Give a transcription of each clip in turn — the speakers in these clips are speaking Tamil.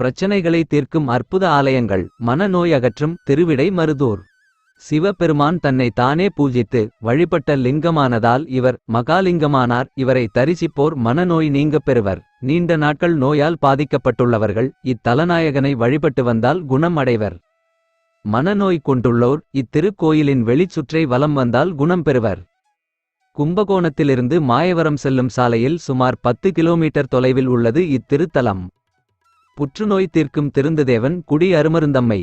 பிரச்சனைகளை தீர்க்கும் அற்புத ஆலயங்கள் மனநோய் அகற்றும் திருவிடை மருதூர். சிவபெருமான் தன்னை தானே பூஜித்து வழிபட்ட லிங்கமானதால் இவர் மகாலிங்கமானார் இவரை தரிசிப்போர் மனநோய் நீங்கப் பெறுவர். நீண்ட நாட்கள் நோயால் பாதிக்கப்பட்டுள்ளவர்கள் இத்தலநாயகனை வழிபட்டு வந்தால் குணம் அடைவர். மனநோய் கொண்டுள்ளோர் இத்திருக்கோயிலின் வெளிச்சுற்றை வலம் வந்தால் குணம் பெறுவர். கும்பகோணத்திலிருந்து மாயவரம் செல்லும் சாலையில் சுமார் பத்து கிலோமீட்டர் தொலைவில் உள்ளது இத்திருத்தலம் புற்றுநோய் தீர்க்கும் திருந்துதேவன் குடி அருமருந்தம்மை.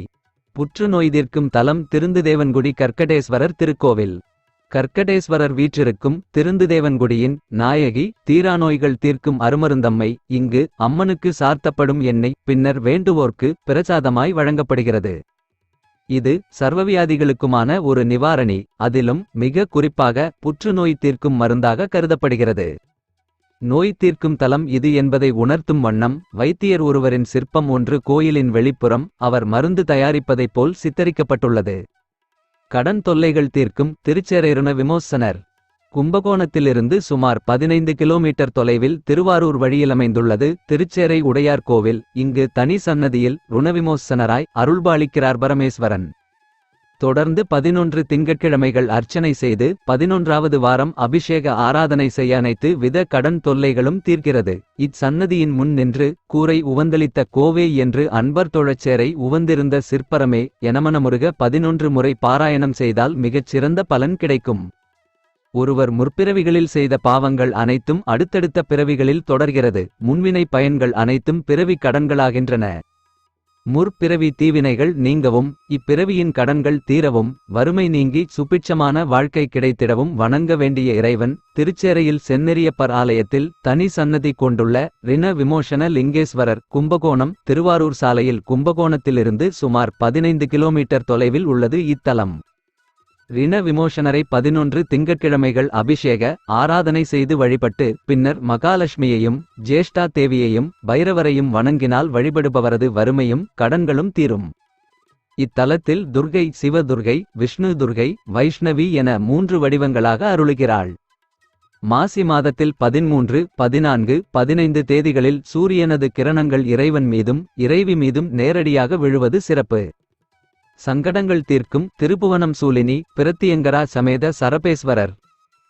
புற்றுநோய் தீர்க்கும் தலம் திருந்துதேவன்குடி கர்க்கடேஸ்வரர் திருக்கோவில். கர்க்கடேஸ்வரர் வீற்றிருக்கும் திருந்துதேவன்குடியின் நாயகி தீராநோய்கள் தீர்க்கும் அருமருந்தம்மை இங்கு அம்மனுக்கு சார்த்தப்படும் எண்ணெய் பின்னர் வேண்டுவோர்க்கு பிரசாதமாய் வழங்கப்படுகிறது. இது சர்வவியாதிகளுக்குமான ஒரு நிவாரணி அதிலும் மிக குறிப்பாக புற்றுநோய் தீர்க்கும் மருந்தாக கருதப்படுகிறது. நோய் தீர்க்கும் தலம் இது என்பதை உணர்த்தும் வண்ணம் வைத்தியர் ஒருவரின் சிற்பம் ஒன்று கோயிலின் வெளிப்புறம் அவர் மருந்து தயாரிப்பதைப் போல் சித்தரிக்கப்பட்டுள்ளது. கடன் தொல்லைகள் தீர்க்கும் திருச்சேரருண விமோசனர். கும்பகோணத்திலிருந்து சுமார் பதினைந்து கிலோமீட்டர் தொலைவில் திருவாரூர் வழியிலமைந்துள்ளது திருச்சேரை உடையார் கோவில். இங்கு தனி சன்னதியில் ருணவிமோசனராய் அருள்பாலிக்கிறார் பரமேஸ்வரன். தொடர்ந்து பதினொன்று திங்கட்கிழமைகள் அர்ச்சனை செய்து பதினொன்றாவது வாரம் அபிஷேக ஆராதனை செய்ய அனைத்து வித கடன் தொல்லைகளும் தீர்க்கிறது. இச்சன்னதியின் முன் நின்று கூரை உவந்தளித்த கோவே என்று அன்பர் தொழச்சேரை உவந்திருந்த சிற்பரமே எனமனமுருக பதினொன்று முறை பாராயணம் செய்தால் மிகச் சிறந்த பலன் கிடைக்கும். ஒருவர் முற்பிறவிகளில் செய்த பாவங்கள் அனைத்தும் அடுத்தடுத்த பிறவிகளில் தொடர்கிறது. முன்வினை பயன்கள் அனைத்தும் பிறவி கடன்களாகின்றன. முற்பிறவி தீவினைகள் நீங்கவும் இப்பிறவியின் கடன்கள் தீரவும் வறுமை நீங்கி சுபிட்சமான வாழ்க்கை கிடைத்திடவும் வணங்க வேண்டிய இறைவன் திருச்சேரையில் செந்நெறியப்பர் ஆலயத்தில் தனி சன்னதி கொண்டுள்ள ரிண விமோசன லிங்கேஸ்வரர் கும்பகோணம் திருவாரூர் சாலையில் கும்பகோணத்திலிருந்து சுமார் பதினைந்து கிலோமீட்டர் தொலைவில் உள்ளது இத்தலம். ரிண விமோசனரை பதினொன்று திங்கட்கிழமைகள் அபிஷேக ஆராதனை செய்து வழிபட்டு பின்னர் மகாலட்சுமியையும் ஜேஷ்டா தேவியையும் பைரவரையும் வணங்கினால் வழிபடுபவரது வறுமையும் கடன்களும் தீரும். இத்தலத்தில் துர்கை சிவதுர்கை விஷ்ணு துர்கை வைஷ்ணவி என மூன்று வடிவங்களாக அருளுகிறாள். மாசி மாதத்தில் பதிமூன்று பதினான்கு பதினைந்து தேதிகளில் சூரியனது கிரணங்கள் இறைவன் மீதும் இறைவி மீதும் நேரடியாக விழுவது சிறப்பு. சங்கடங்கள் தீர்க்கும் திருப்புவனம் சூலினி பிரத்தியங்கரா சமேத சரபேஸ்வரர்.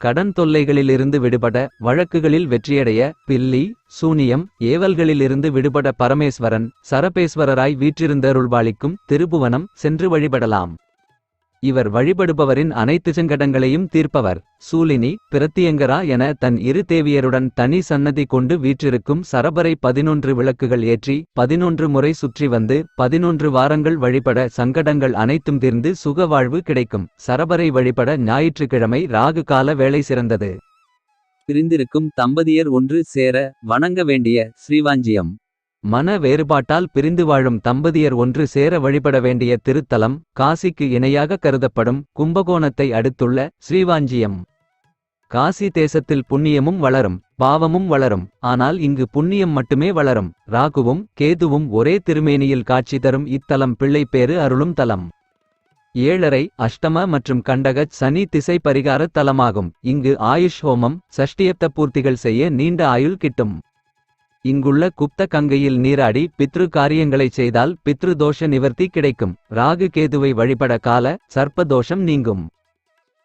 கடன் தொல்லைகளிலிருந்து விடுபட வழக்குகளில் வெற்றியடைய பில்லி சூனியம் ஏவல்களிலிருந்து விடுபட பரமேஸ்வரன் சரபேஸ்வரராய் வீற்றிருந்தருள்பாளிக்கும் திருப்புவனம் சென்று வழிபடலாம். இவர் வழிபடுபவரின் அனைத்து சங்கடங்களையும் தீர்ப்பவர். சூலினி பிரத்தியங்கரா என தன் இரு தேவியருடன் தனி சன்னதி கொண்டு வீற்றிருக்கும் சரபரை பதினொன்று விளக்குகள் ஏற்றி பதினொன்று முறை சுற்றி வந்து பதினொன்று வாரங்கள் வழிபட சங்கடங்கள் அனைத்தும் தீர்ந்து சுக வாழ்வு கிடைக்கும். சரபரை வழிபட ஞாயிற்றுக்கிழமை ராகு கால வேலை சிறந்தது. பிரிந்திருக்கும் தம்பதியர் ஒன்று சேர வணங்க வேண்டிய ஸ்ரீவாஞ்சியம். மன வேறுபாட்டால் பிரிந்து வாழும் தம்பதியர் ஒன்று சேர வழிபட வேண்டிய திருத்தலம் காசிக்கு இணையாக கருதப்படும் கும்பகோணத்தை அடுத்துள்ள ஸ்ரீவாஞ்சியம். காசி தேசத்தில் புண்ணியமும் வளரும் பாவமும் வளரும் ஆனால் இங்கு புண்ணியம் மட்டுமே வளரும். ராகுவும் கேதுவும் ஒரே திருமேனியில் காட்சி தரும் இத்தலம் பிள்ளைப்பேறு அருளும் தலம். ஏழரை அஷ்டம மற்றும் கண்டகச் சனி திசை பரிகார தலமாகும். இங்கு ஆயுஷ் ஹோமம் சஷ்டியப்த பூர்த்திகள் செய்ய நீண்ட ஆயுள் கிட்டும். இங்குள்ள குப்த கங்கையில் நீராடி பித்ரு காரியங்களைச் செய்தால் பித்ரு தோஷ நிவர்த்தி கிடைக்கும். ராகு கேதுவை வழிபட கால சர்ப்ப தோஷம் நீங்கும்.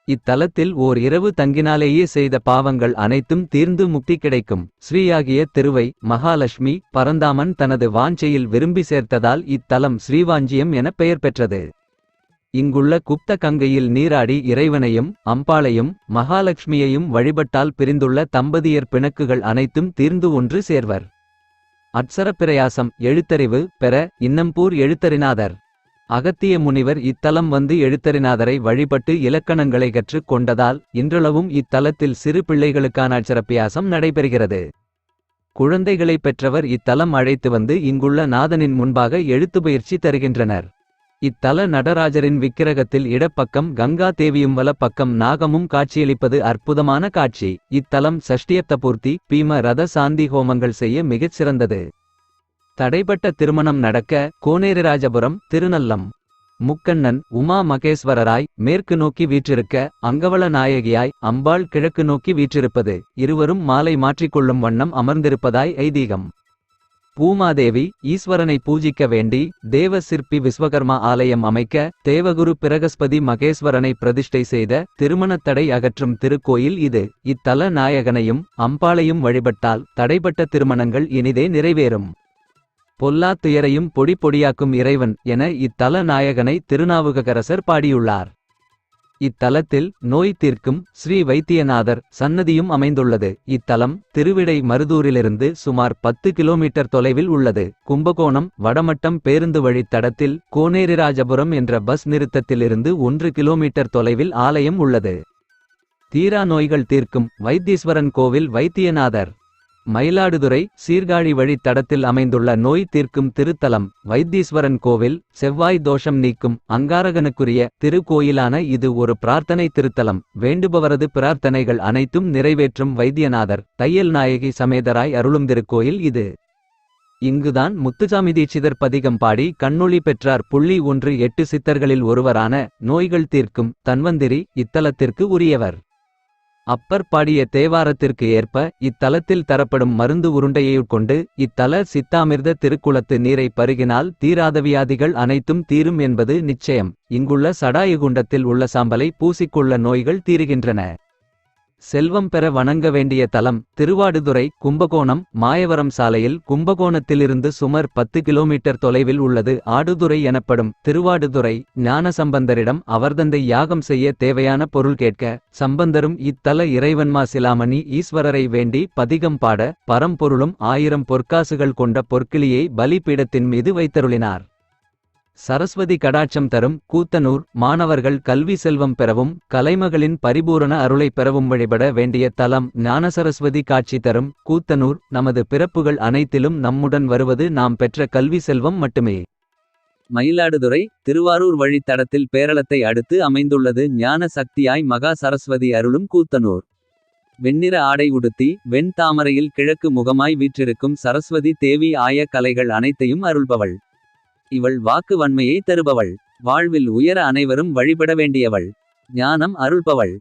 இத்தலத்தில் ஓர் இரவு தங்கினாலேயே செய்த பாவங்கள் அனைத்தும் தீர்ந்து முக்தி கிடைக்கும். ஸ்ரீயாகிய திருவை மகாலட்சுமி பரந்தாமன் தனது வாஞ்சையில் விரும்பி சேர்த்ததால் இத்தலம் ஸ்ரீவாஞ்சியம் என பெயர் பெற்றது. இங்குள்ள குப்த கங்கையில் நீராடி இறைவனையும் அம்பாளையும் மகாலட்சுமியையும் வழிபட்டால் பிரிந்துள்ள தம்பதியர் பிணக்குகள் அனைத்தும் தீர்ந்து ஒன்று சேர்வர். அட்சரப்பிரயாசம் எழுத்தறிவு பெற இன்னம்பூர் எழுத்தறிநாதர். அகத்திய முனிவர் இத்தலம் வந்து எழுத்தறிநாதரை வழிபட்டு இலக்கணங்களை கற்றுக் கொண்டதால் இன்றளவும் இத்தலத்தில் சிறு பிள்ளைகளுக்கான அட்சரப்பியாசம் நடைபெறுகிறது. குழந்தைகளை பெற்றவர் இத்தலம் அழைத்து வந்து இங்குள்ள நாதனின் முன்பாக எழுத்து பயிற்சி தருகின்றனர். இத்தல நடராஜரின் விக்கிரகத்தில் இடப்பக்கம் கங்கா தேவியும் வலப்பக்கம் நாகமும் காட்சியளிப்பது அற்புதமான காட்சி. இத்தலம் சஷ்டியப்த பூர்த்தி பீம ரத சாந்தி ஹோமங்கள் செய்ய மிகச் சிறந்தது. தடைப்பட்ட திருமணம் நடக்க கோனேரிராஜபுரம் திருநல்லம். முக்கண்ணன் உமா மகேஸ்வரராய் மேற்கு நோக்கி வீற்றிருக்க அங்கவள நாயகியாய் அம்பாள் கிழக்கு நோக்கி வீற்றிருப்பது. இருவரும் மாலை மாற்றிக்கொள்ளும் வண்ணம் அமர்ந்திருப்பதாய் ஐதீகம். பூமாதேவி ஈஸ்வரனை பூஜிக்க வேண்டி தேவ சிற்பி விஸ்வகர்மா ஆலயம் அமைக்க தேவகுரு பிரகஸ்பதி மகேஸ்வரனை பிரதிஷ்டை செய்த திருமணத் தடை அகற்றும் திருக்கோயில் இது. இத்தல நாயகனையும் அம்பாளையும் வழிபட்டால் தடைபட்ட திருமணங்கள் இனிதே நிறைவேறும். பொல்லா துயரையும் பொடி பொடியாக்கும் இறைவன் என இத்தல நாயகனை திருநாவுகரசர் பாடியுள்ளார். இத்தலத்தில் நோய் தீர்க்கும் ஸ்ரீ வைத்தியநாதர் சன்னதியும் அமைந்துள்ளது. இத்தலம் திருவிடை மருதூரிலிருந்து சுமார் பத்து கிலோமீட்டர் தொலைவில் உள்ளது. கும்பகோணம் வடமட்டம் பேருந்து வழித்தடத்தில் கோனேரிராஜபுரம் என்ற பஸ் நிறுத்தத்திலிருந்து ஒன்று கிலோமீட்டர் தொலைவில் ஆலயம் உள்ளது. தீரா நோய்கள் தீர்க்கும் வைத்தீஸ்வரன் கோவில் வைத்தியநாதர். மயிலாடுதுறை சீர்காழி வழித்தடத்தில் அமைந்துள்ள நோய் தீர்க்கும் திருத்தலம் வைத்தீஸ்வரன் கோவில் செவ்வாய் தோஷம் நீக்கும் அங்காரகனுக்குரிய திருக்கோயிலான இது ஒரு பிரார்த்தனை திருத்தலம். வேண்டுபவரது பிரார்த்தனைகள் அனைத்தும் நிறைவேற்றும் வைத்தியநாதர் தையல் நாயகி சமேதராய் அருளும் திருக்கோயில் இது. இங்குதான் முத்துசாமி தீட்சிதர் பதிகம் பாடி கண்ணொளி பெற்றார் புள்ளி ஒன்று எட்டு சித்தர்களில் ஒருவரான நோய்கள் தீர்க்கும் தன்வந்திரி இத்தலத்திற்கு உரியவர். அப்பர் பாடிய தேவாரத்திற்கு ஏற்ப இத்தலத்தில் தரப்படும் மருந்து உருண்டையுட்கொண்டு இத்தல சித்தாமிர்த திருக்குளத்து நீரை பருகினால் தீராத வியாதிகள் அனைத்தும் தீரும் என்பது நிச்சயம். இங்குள்ள சடாயுகுண்டத்தில் உள்ள சாம்பலை பூசிக்கொள்ள நோய்கள் தீருகின்றன. செல்வம் பெற வணங்க வேண்டிய தலம் திருவாடுதுறை கும்பகோணம் மாயவரம் சாலையில் கும்பகோணத்திலிருந்து சுமார் பத்து கிலோமீட்டர் தொலைவில் உள்ளது. ஆடுதுறை எனப்படும் திருவாடுதுறை ஞானசம்பந்தரிடம் அவர்தந்தை யாகம் செய்ய தேவையான பொருள் கேட்க சம்பந்தரும் இத்தல இறைவன்மா சிலாமணி ஈஸ்வரரை வேண்டி பதிகம் பாட பரம்பொருளும் ஆயிரம் பொற்காசுகள் கொண்ட பொற்கிளியை பலிபீடத்தின் மீது வைத்தருளினார். சரஸ்வதி கடாட்சம் தரும் கூத்தனூர் மாணவர்கள் கல்வி செல்வம் பெறவும் கலைமகளின் பரிபூரண அருளை பெறவும் வழிபட வேண்டிய தலம் ஞானசரஸ்வதி காட்சி தரும் கூத்தனூர். நமது பிறப்புகள் அனைத்திலும் நம்முடன் வருவது நாம் பெற்ற கல்வி செல்வம் மட்டுமே. மயிலாடுதுறை திருவாரூர் வழித்தடத்தில் பேரளத்தை அடுத்து அமைந்துள்ளது ஞான சக்தியாய் மகா சரஸ்வதி அருளும் கூத்தனூர். வெண்ணிற ஆடை உடுத்தி வெண் தாமரையில் கிழக்கு முகமாய் வீற்றிருக்கும் சரஸ்வதி தேவி ஆய கலைகள் அனைத்தையும் அருள்பவள். இவள் வாக்கு வன்மையை தருபவள். வாழ்வில் உயர அனைவரும் வழிபட வேண்டியவள். ஞானம் அருள்பவள்.